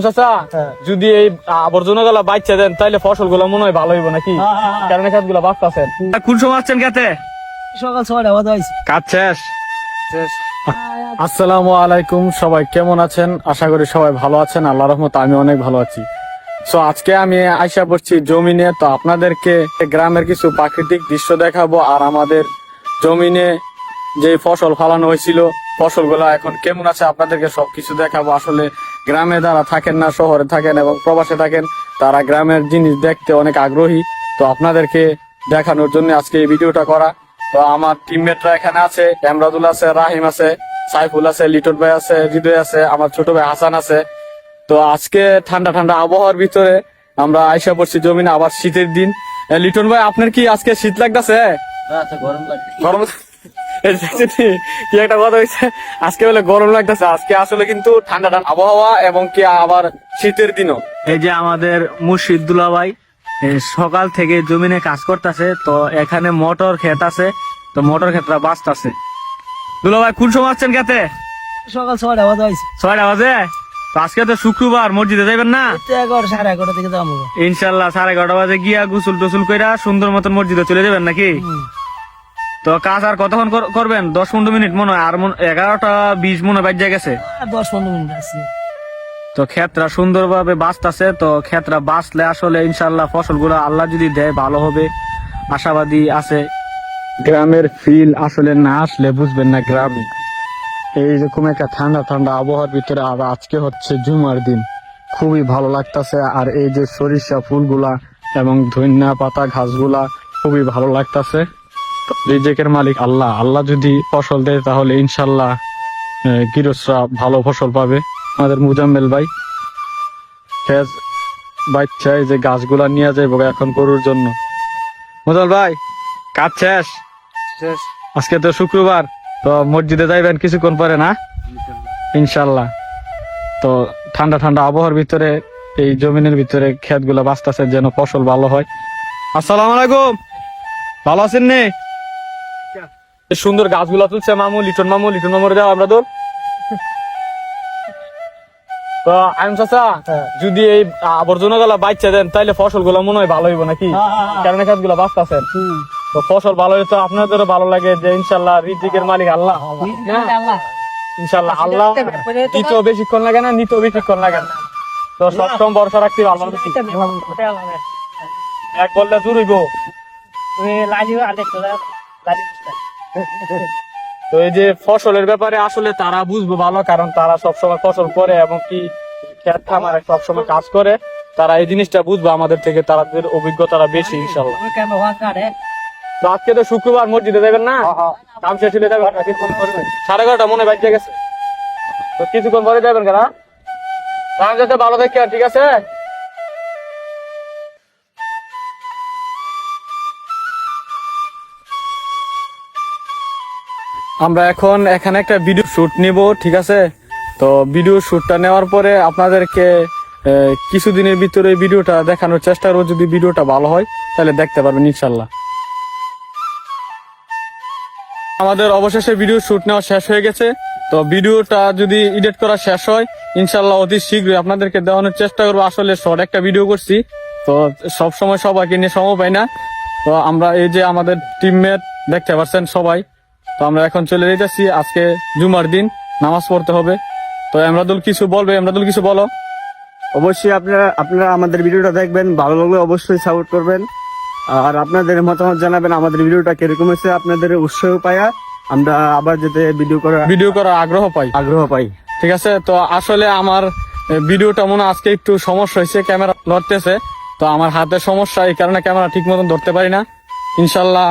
চাচা যদি এই আবর্জনা গুলা বাচ্চা দেন তাহলে ফসলগুলা মনে হয় ভালো হইব নাকি? কারণ খাতগুলা বাঁচতেছেন কোন সময় আসছেন খেতে? সকাল ছয়টা বাজে আইছি কাজ শেষ? আসসালামু আলাইকুম সবাই কেমন আছেন? আশা করি সবাই ভালো আছেন আল্লাহ রহমত আমি অনেক ভালো আছি। সো আজকে আমি আইসা পড়ছি জমিনে তো আপনাদেরকে গ্রামের কিছু প্রাকৃতিক দৃশ্য দেখাবো আর আমাদের জমিনে যে ফসল ফলানো হয়েছিল ফসলগুলো এখন কেমন আছে আপনাদেরকে সবকিছু দেখাবো। আসলে গ্রামে যারা থাকেন না শহরে থাকেন এবং প্রবাসে থাকেন তারা গ্রামের জিনিস দেখতে অনেক আগ্রহী। তো আপনাদেরকে দেখানোর জন্য আজকে এই ভিডিওটা করা। তো আমার টিমমেটরা এখানে আছে এমরাদুল আছে রাহিম আছে সাইফুল আছে লিটন ভাই আছে হৃদয় আছে আমার ছোট ভাই হাসান আছে। তো আজকে ঠান্ডা ঠান্ডা আবহাওয়ার ভিতরে আমরা আইসা পড়ছি জমিনে আবার শীতের দিন। লিটন ভাই আপনার কি আজকে শীত লাগতেছে? রাতে গরম কি কি একটা কথা হয়েছে? আজকে বলে গরম লাগতেছে। আজকে আসলে কিন্তু ঠান্ডা ঠান্ডা আবহাওয়া এবং কি আবার শীতের দিনও। এই যে আমাদের সকাল থেকে জমিনে কাজ করতেছে তো এখানে মোটর ক্ষেত আছে তো মোটর ক্ষেতটা বাঁচতেছে। দুলা ভাই কোন সময় আসছেন খেতে? সকাল ছয়টা বাজে আইছি। ছয়টা বাজে? তো আজকে তো শুক্রবার মসজিদে যাবেন না? এগারো সাড়ে এগারোটা থেকে যাব। ইনশাল্লাহ সাড়ে এগারোটা বাজে গিয়া গোসল টোসল কইরা সুন্দর মতন মসজিদে চলে যাবেন নাকি? তো কাজ আর কতক্ষণ কর- করবেন? দশ পনেরো মিনিট মনে হয় আর মনে- এগারোটা বিশ মনে হয় বাজ্যা গেছে। দশ পনেরো মিনিট আছে। তো ক্ষেতরা সুন্দরভাবে বাঁচতেছে তো ক্ষেতরা বাঁচলে আসলে ইনশাল্লাহ ফসলগুলো আল্লাহ যদি দেয় ভালো হবে। আশাবাদী আছে। গ্রামের ফিল আসলে না আসলে বুঝবেন না গ্রামে। এইরকম একটা ঠান্ডা ঠান্ডা আবহাওয়ার ভিতরে আর আজকে হচ্ছে জুমার দিন। খুবই ভালো লাগতাছে আর এই যে সরিষা ফুলগুলা এবং ধন্যা পাতা ঘাসগুলা খুবই ভালো লাগতাছে। রিজেকের মালিক আল্লাহ। আল্লাহ যদি ফসল দেয় তাহলে ইনশাল্লাহ গৃহস্থরা ভালো ফসল পাবে। আমাদের মুজাম্মেল ভাই খেজ এই যে গাছগুলা নিয়ে যাইব এখন গরুর জন্য। মুজাল ভাই কাজ শেষ? আজকে তো শুক্রবার তো মসজিদে যাইবেন কিছুক্ষণ পরে না? ইনশাল্লাহ তো ঠান্ডা ঠান্ডা আবহাওয়ার ভিতরে এই জমিনের ভিতরে ক্ষেতগুলা বাঁচতেছে যেন ফসল ভালো হয়। আসসালাম আলাইকুম। ভালো আছেন নে? এই সুন্দর গাছগুলা তুলছে মামু লিটন মামু লিটন মামুরে যাও আমরা তোর তো আইম চাচা যদি এই আবর্জনা গুলা বাচ্চা দেন তাইলে ফসলগুলা মনে হয় ভালো হইব নাকি? কারণ খাতগুলা বাঁচতেছেন। তো ফসল ভালো হলে তো আপনাদেরও ভালো লাগে যে ইনশাল্লাহ রিজিকের মালিক আল্লাহ। ইনশাল্লাহ আল্লাহ। দিতেও বেশিক্ষণ লাগে না নিতেও বেশিক্ষণ লাগে না। তো সবসময় ভরসা রাখতে আল্লাহ। এক বললে জুড়িব তো এই যে ফসলের ব্যাপারে আসলে তারা বুঝব ভালো কারণ তারা সবসময় ফসল করে এবং কি খেত খামারে সবসময় কাজ করে। তারা এই জিনিসটা বুঝবে আমাদের থেকে তাদের অভিজ্ঞতাটা বেশি ইনশাল্লাহ তো আজকে তো শুক্রবার মসজিদে যাবেন না? কাম শেষ হলে যাবেন সাড়ে এগারোটা মনে বাজে গেছে। তো কিছুক্ষণ পরে যাবেন কেনা? ভালো থাকে আর ঠিক আছে? আমরা এখন এখানে একটা ভিডিও শ্যুট নিব, ঠিক আছে? তো ভিডিও শ্যুটটা নেওয়ার পরে আপনাদেরকে কিছুদিনের ভিতরে ভিডিওটা দেখানোর চেষ্টা করব। যদি ভিডিওটা ভালো হয়, তাহলে দেখতে পারবেন, ইনশাল্লাহ। আমাদের অবশেষে ভিডিও শ্যুট নেওয়া শেষ হয়ে গেছে। তো ভিডিওটা যদি এডিট করা শেষ হয়, ইনশাল্লাহ অতি শীঘ্রই আপনাদেরকে দেওয়ানোর চেষ্টা করব। আসলে শর্ট একটা ভিডিও করছি। তো সব সময় সবাইকে নিয়ে সময় পাই না। তো আমরা এই যে আমাদের টিমমেট দেখতে পাচ্ছেন সবাই। তো আমরা এখন চলে যাচ্ছি আজকে জুমার দিন নামাজ পড়তে হবে। তো এমরাদুল কিছু বলবে? এমরাদুল কিছু বলো। অবশ্যই আপনারা আপনারা আমাদের ভিডিওটা দেখবেন ভালো লাগলে অবশ্যই সাপোর্ট করবেন। আর আপনাদের মতামত জানাবেন আমাদের ভিডিওটা কীরকম হয়েছে আপনাদের উৎসাহ পায়া আমরা আবার যাতে ভিডিও করার ভিডিও করার আগ্রহ পাই। আগ্রহ পাই। ঠিক আছে? তো আসলে আমার ভিডিওটা মনে আজকে একটু সমস্যা হয়েছে ক্যামেরা ধরতেছে। তো আমার হাতে সমস্যা এই কারণে ক্যামেরা ঠিক মতন ধরতে পারি না। ইনশাল্লাহ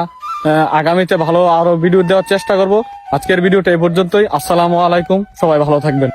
আগামীতে ভালো আরও ভিডিও দেওয়ার চেষ্টা করব। আজকের ভিডিওটা এই পর্যন্তই। আসসালামু আলাইকুম। সবাই ভালো থাকবেন।